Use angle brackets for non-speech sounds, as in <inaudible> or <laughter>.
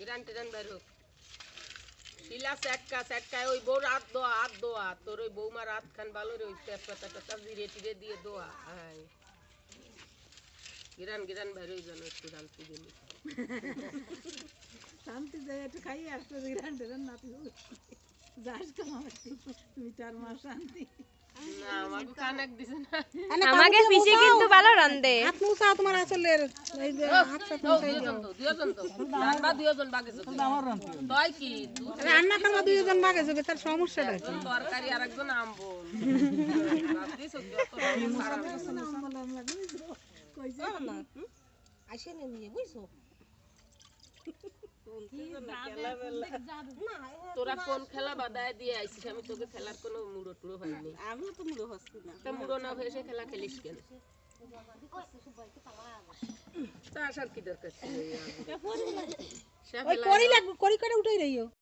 কিরান টিরান বের শিলা সেটকা সেটকায় ওই বউ রাত দোয়া, হাত দোয়া। তোর ওই বৌমা রাত খান ভালো রে, ওই তেজপাতা টেজপাতা জিরে টিরে দিয়ে দোয়া। হাই গিরান গিরান বের হয়ে যেন একটু রালতে গেলি শান্তি যায় <laughs> একটু খাই আসতে দিলাম টেলেন নাতি যাস কামাচ্ছি মিটার মা শান্তি। না আমাকে কানাক দিছে না। আমাকে পিসি কিন্তু ভালো রান্ধে হাত মুছা তোমার আসলের। এই যে হাত সাত তো দুজন তো দুজন তো। রান্না দুজন বাকি তো তয় কি? দুজন। রান্না তো আমরা দুইজন বাগে যাবে তার সমস্যাটা কি? তরকারি আর একজন আম্বো রাত্রি সত্যি অত আসেনি নিয়ে বুঝছ? তোরা কোন খেলা বাদায় দিয়ে আইছিস? আমি তোকে খেলার কোনো মুড়ো টুড়ো হয়নি। আমিও তো মুড়ো হচ্ছি না। তা মুড়ো না হয়ে সে খেলা খেলিস কেন? তা আসার কি দরকার ছিল লাগবে করি করে উঠাই রইও।